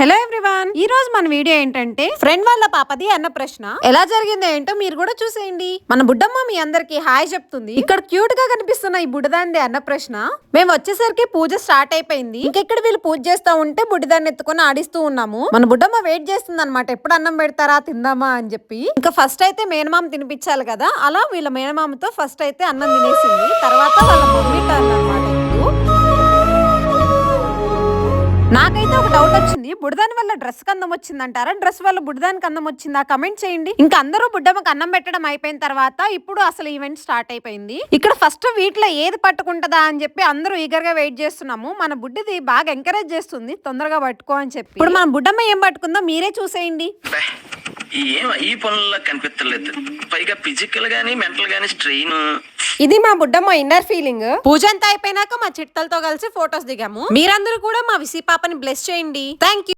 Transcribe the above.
Hello everyone ఈ రోజు మన వీడియో ఏంటంటే ఫ్రెండ్ వాళ్ళ పాపది అన్న ప్రశ్న. ఎలా జరిగిందో ఏంటో మీరు కూడా చూసేయండి. మన బుడ్డమ్మ మీ అందరికి హాయ్ చెప్తుంది. ఇక్కడ క్యూట్గా కనిపిస్తున్న ఈ బుడ్డదాంది అన్న ప్రశ్న. మేము వచ్చేసరికి పూజ స్టార్ట్ అయిపోయింది. ఇంకెక్కడ వీళ్ళు పూజ చేస్తా ఉంటే బుడ్డదాన్ని ఎత్తుకొని ఆడిస్తూ ఉన్నాము. మన బుడ్డమ్మ వెయిట్ చేస్తుంది అనమాట ఎప్పుడు అన్నం పెడతారా తిందామా అని చెప్పి. ఇంకా ఫస్ట్ అయితే మేనమామ తినిపించాలి కదా. అలా వీళ్ళ మేనమామతో ఫస్ట్ అయితే అన్నం తినేసింది. తర్వాత వాళ్ళ నాకైతే ఒక డౌట్ వచ్చింది. బుడదాని వల్ల డ్రెస్ అందం వచ్చిందంటారా? డ్రెస్ వల్ల బుడదానికి అందం వచ్చిందా? కమెంట్ చేయండి. ఇంకా అందరూ బుడ్డమ్మకి అన్నం పెట్టడం అయిపోయిన తర్వాత ఇప్పుడు అసలు ఈవెంట్ స్టార్ట్ అయిపోయింది. ఇక్కడ ఫస్ట్ వీటిలో ఏది పట్టుకుంటదా అని చెప్పి అందరూ ఈగర్గా వెయిట్ చేస్తున్నాము. మన బుడ్డిది బాగా ఎంకరేజ్ చేస్తుంది. తొందరగా పట్టుకో అని చెప్పి. ఇప్పుడు మన బుడ్డమ్మ ఏం పట్టుకుందో మీరే చూసేయండి. ఈ పనుల్లో కనిపించలేదు పైగా ఫిజికల్ గానీ మెంటల్ గానీ స్ట్రెయిన్ ఇది మా బుడ్డమ్మ ఇన్నర్ ఫీలింగ్ పూజ అంతా అయిపోయినాక మా చిట్టలతో కలిసి ఫొటోస్ దిగాము. మీరందరూ కూడా మా విసి పాపని బ్లెస్ చేయండి. థ్యాంక్